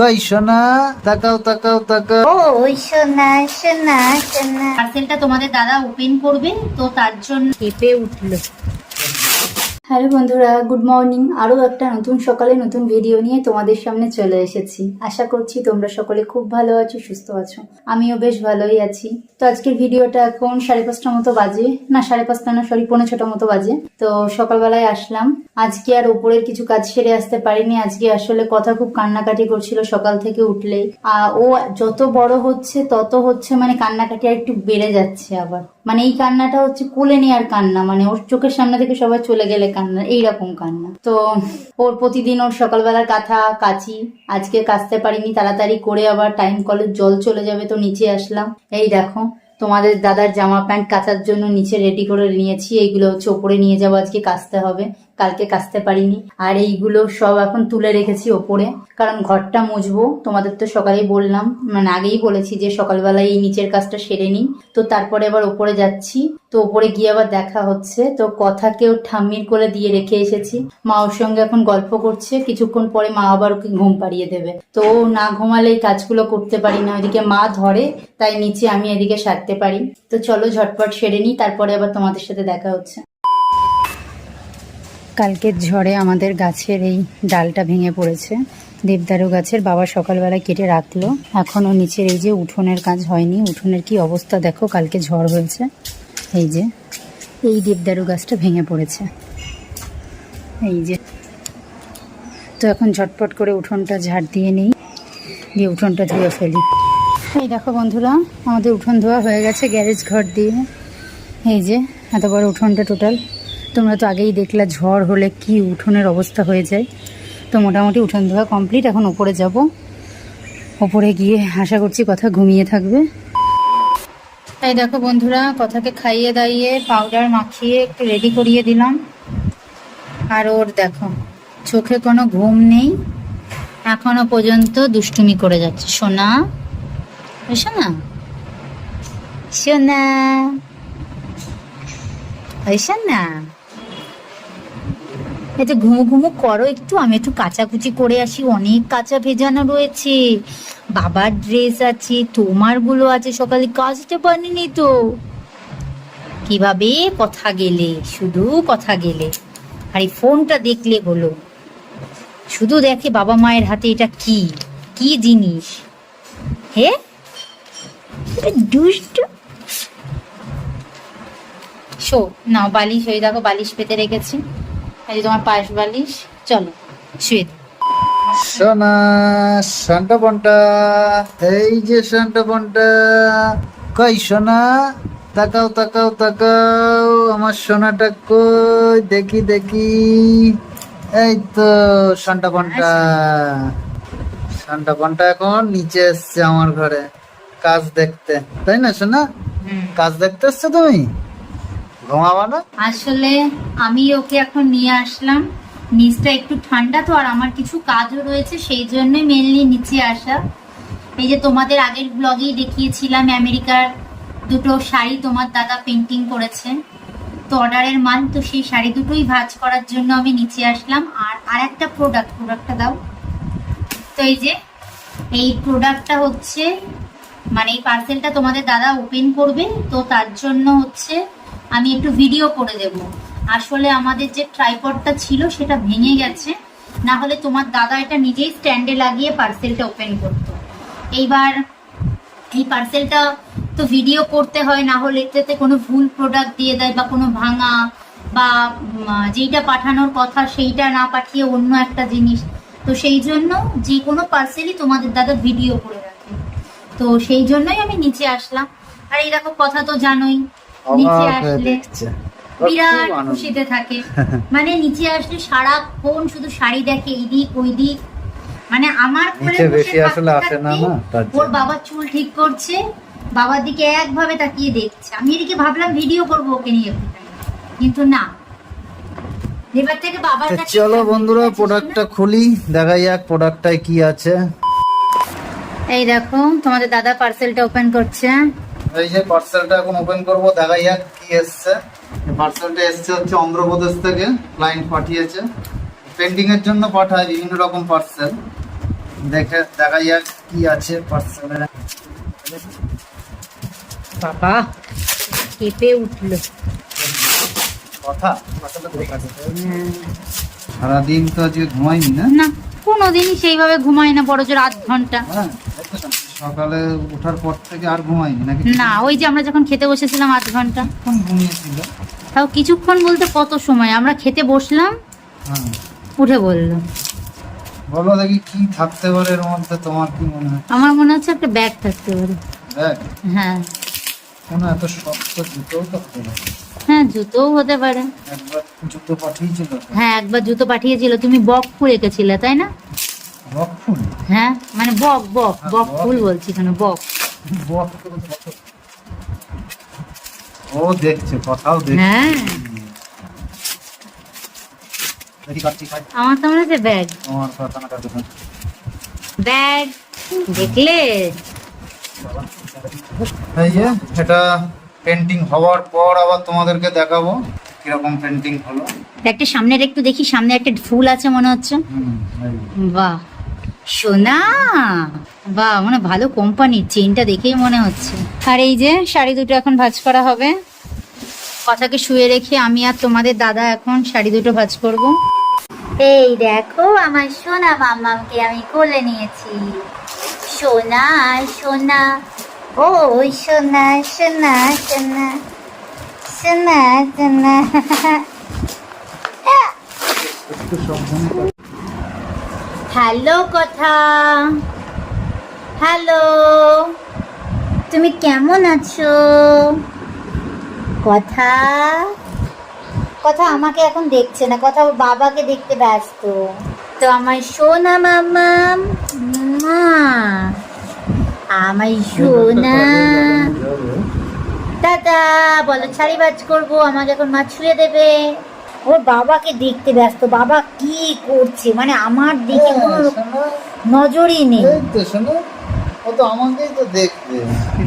কই সোনা? তাকাও তাকাও তাকাও। ও ওই শোনা শোনা সোনা। পার্সেলটা তোমাদের দাদা ওপেন করবে তো তার জন্য কেঁপে উঠল। হ্যালো বন্ধুরা, গুড মর্নিং। আরও একটা নতুন সকালে নতুন ভিডিও নিয়ে তোমাদের সামনে চলে এসেছি। আশা করছি তোমরা সকলে খুব ভালো আছো, সুস্থ আছো। আমিও বেশ ভালোই আছি। তো আজকের ভিডিওটা এখন সাড়ে পাঁচটা মতো বাজে। না, সাড়ে পাঁচটা না সরি পৌনে ছটা মতো বাজে। তো সকালবেলায় আসলাম। আজকে আর ওপরের কিছু কাজ সেরে আসতে পারিনি। আজকে আসলে কথা খুব কান্নাকাটি করছিল সকাল থেকে উঠলেই। ও যত বড় হচ্ছে, তত হচ্ছে মানে কান্নাকাটি আর একটু বেড়ে যাচ্ছে আবার। মানে এই কান্নাটা হচ্ছে কোলে নেওয়ার কান্না মানে ওর চোখের সামনে থেকে সবাই চলে গেলে কান্না, এইরকম কান্না। তো ওর প্রতিদিন ওর সকালবেলার কাঁথা কাচি, আজকে কাচতে পারিনি, তাড়াতাড়ি করে আবার টাইম কলের জল চলে যাবে, তো নিচে আসলাম। এই দেখো তোমাদের দাদার জামা প্যান্ট কাচার জন্য নিচে রেডি করে নিয়েছি। এইগুলো হচ্ছে ওপরে নিয়ে যাব, আজকে কাচতে হবে। কালকে কাচতে পারিনি। আর এইগুলো সব এখন তুলে রেখেছি ওপরে। কারণ ঘরটা মুছবো, তোমাদের তো সকালেই বললাম। মানে আগেই বলেছি যে সকালবেলায় এই নিচের কাজটা সেরে নিই। তো তারপরে আবার ওপরে যাচ্ছি। তো ওপরে গিয়ে আবার দেখা হচ্ছে। তো কথাকেও ঠাম্মির করে দিয়ে রেখে এসেছি। মা ওর সঙ্গে এখন গল্প করছে। কিছুক্ষণ পরে মা আবার ওকে ঘুম পাড়িয়ে দেবে। তো না ঘুমালে এই কাজগুলো করতে পারি না। ওইদিকে মা ধরে, তাই নিচে আমি এদিকে সারতে পারি। তো চলো ঝটপট সেরে নিই, তারপরে আবার তোমাদের সাথে দেখা হচ্ছে। কালকের ঝড়ে আমাদের গাছের এই ডালটা ভেঙে পড়েছে। দেবদারু গাছের বাবা সকালবেলা কেটে রাখল। এখনও নিচের এই যে উঠোনের কাজ হয়নি। উঠোনের কি অবস্থা দেখো, কালকে ঝড় হয়েছে। এই যে, এই দেবদারু গাছটা ভেঙে পড়েছে। এই যে, তো এখন ঝটপট করে উঠোনটা ঝাড় দিয়ে নিই, দিয়ে উঠোনটা ধুয়ে ফেলি। এই দেখো বন্ধুরা, আমাদের উঠোন ধোয়া হয়ে গেছে গ্যারেজ ঘর দিয়ে। এই যে, এত বড় উঠোনটা টোটাল। তোমরা তো আগেই দেখলা ঝড় হলে কি উঠোনের অবস্থা হয়ে যায়। তো মোটামুটি উঠোন ধোয়া কমপ্লিট, এখন ওপরে যাব। ওপরে গিয়ে আশা করছি কথা ঘুমিয়ে থাকবে। এই দেখো বন্ধুরা, কথাকে খাইয়ে দাইয়ে পাউডার মাখিয়ে একটু রেডি করিয়ে দিলাম। আর ওর দেখো, চোখে কোনো ঘুম নেই। এখনও পর্যন্ত দুষ্টুমি করে যাচ্ছে। সোনা না সোনা? সোনা সোনা? এটা ঘুমু ঘুমু করো, একটু, আমি একটু কাচাকুচি করে আসি। অনেক কাঁচা ভেজানো রয়েছে। বাবার ড্রেস আছে, তোমারগুলো আছে সকালে। কাজটা পারিনি তো। কীভাবে? কথা গেলে, শুধু কথা গেলে। আর এই ফোনটা দেখলে হলো শুধু দেখে বাবা মায়ের হাতে এটা কি? কি জিনিস? হে? দুষ্ট। শো, নাও, বালিশ হয়ে দেখো, বালিশ পেতে রেখেছি। এই তোমার পায়েস বালিশ চলো শুয়ে। সোনা শান্টা বন্টা এই যে শান্টা বন্টা। কই সোনা? তাকাও তাকাও তাকাও আমার সোনাটা কই? দেখি দেখি। এই তো শান্টা বন্টা। শান্টা বন্টা এখন নিচে এসছে আমার ঘরে। কাজ দেখতে। তাই না সোনা? কাজ দেখতে এসছো তুমি? আসলে আমি ওকে এখন নিয়ে আসলাম। নিচটা একটু ঠান্ডা তো, আর আমার কিছু কাজও রয়েছে, সেই জন্য মেনলি নিচে আসা। এই যে তোমাদের আগের ব্লগেই দেখিয়েছিলাম, আমেরিকার দুটো শাড়ি তোমার দাদা পেন্টিং করেছে। তো অর্ডারের মান, তো সেই শাড়ি দুটোই ভাঁজ করার জন্য আমি নিচে আসলাম। আর আর একটা প্রোডাক্ট প্রোডাক্টটা দাও। তো এই যে, এই প্রোডাক্টটা হচ্ছে মানে এই পার্সেলটা তোমাদের দাদা ওপেন করবে, তো তার জন্য হচ্ছে আমি একটু ভিডিও করে দেব। আসলে আমাদের যে ট্রাইপডটা ছিল, সেটা ভেঙে গেছে। না হলে তোমার দাদা এটা নিজেই স্ট্যান্ডে লাগিয়ে পার্সেলটা ওপেন করতো। এইবার এই পার্সেলটা তো ভিডিও করতে হয়, না হলে এটাতে কোনো ভুল প্রোডাক্ট দিয়ে দেয় বা কোনো ভাঙা বা যেইটা পাঠানোর কথা, সেইটা না পাঠিয়ে অন্য একটা জিনিস। তো সেই জন্য যে কোনো পার্সেলই তোমাদের দাদা ভিডিও করে রাখে। তো সেই জন্যই আমি নিচে আসলাম। আর এই দেখো, কথা তো জানোই নিচে আসলে বিরাট খুশিতে থাকে। মানে নিচে আসলে সারাক্ষণ শুধু শাড়ি দেখে এইদিক ওইদিক। মানে আমার কোলে বসে আসলে আসে না না, ওর বাবা চুল ঠিক করছে বাবার দিকে একভাবে তাকিয়ে দেখছে। আমি এদিকে ভাবলাম ভিডিও করব ওকে নিয়ে। কিন্তু না। এবার থেকে বাবার কাছে চলো বন্ধুরা প্রোডাক্টটা খুলি দেখা যাক প্রোডাক্টটায় কি আছে। এই দেখো তোমাদের দাদা পার্সেলটা ওপেন করছে। এই যে পার্সেলটা এখন ওপেন করব দেখা যাক কি এসছে। পার্সেলটা এসছে হচ্ছে অন্ধ্রপ্রদেশ থেকে ক্লায়েন্ট পাঠিয়েছে। পেন্টিং এর জন্য পাঠায় বিভিন্ন রকম পার্সেল দেখে দেখা যাক কি আছে পার্সেলে বাবা কেঁপে উঠল। কথা? সারাদিন তো আজকে ঘুমাইনি না? না কোনোদিনই সেইভাবে ঘুমাই না বড় জোর আধ ঘণ্টা। হ্যাঁ? সকালে ওঠার পর থেকে আর ঘুমাইনি নাকি? না ওই যে আমরা যখন খেতে বসেছিলাম আধ ঘণ্টা। কিছুক্ষণ ঘুমিয়েছিল? তাও কিছুক্ষণ বলতে কত সময়? আমরা খেতে বসলাম হ্যাঁ। উঠে বলল। বলো দেখি কি থাকতে পারে এর মধ্যে তোমার কি মনে হয়? আমার মনে হচ্ছে একটা ব্যাগ থাকতে পারে। দেখ হ্যাঁ। কোনো এত শক্ত জুতোও থাকতে পারে। হ্যাঁ জুতোও হতে পারে। একবার জুতো পাঠিয়েছিল হ্যাঁ একবার জুতো পাঠিয়েছিল। তুমি বক ফুল এঁকেছিলে তাই না? রক ফুল? হ্যাঁ মানে বক বক হ্যাঁ, বক বক। ফুল বলছি কেন বক। বক ও দেখছে কথাও দেখছে। হ্যাঁ। আমার তো মনে হচ্ছে ব্যাগ। তোমার কথা না। কাটতে ব্যাগ দেখলে? এই যে এটা পেন্টিং হওয়ার পর আবার তোমাদেরকে দেখাবো কীরকম পেন্টিং হলো। একটা সামনের একটু দেখি সামনে একটা ফুল আছে মনে হচ্ছে। বাহ। সোনা? বাহ মানে ভালো কোম্পানির চেনটা দেখেই মনে হচ্ছে। আর এই যে শাড়ি দুটো এখন ভাঁজ করা হবে। কথাকে শুয়ে রেখে আমি আর তোমাদের দাদা এখন শাড়ি দুটো ভাঁজ করব। এই দেখো আমার সোনা মামাকে আমি কোলে নিয়েছি। সোনা সোনা ও সোনা সোনা সোনা সোনা সোনা। একটু সাবধানে কাট। হ্যালো কথা। হ্যালো। তুমি কেমন আছো? কথা। কথা আমাকে এখন দেখছে না কথা ওর বাবাকে দেখতে ব্যস্ত। তো আমার সোনা মামা আমার সোনা। দাদা বলো ছাড়ি বাজ করব আমাকে এখন মাছ ছুঁয়ে দেবে। ওর বাবাকে দেখতে ব্যস্ত। বাবা কি করছে? মানে আমার দিকে কোনো হ্যাঁ, নজরই নেই। তো শোনো ও তো আমাকেই তো দেখবে।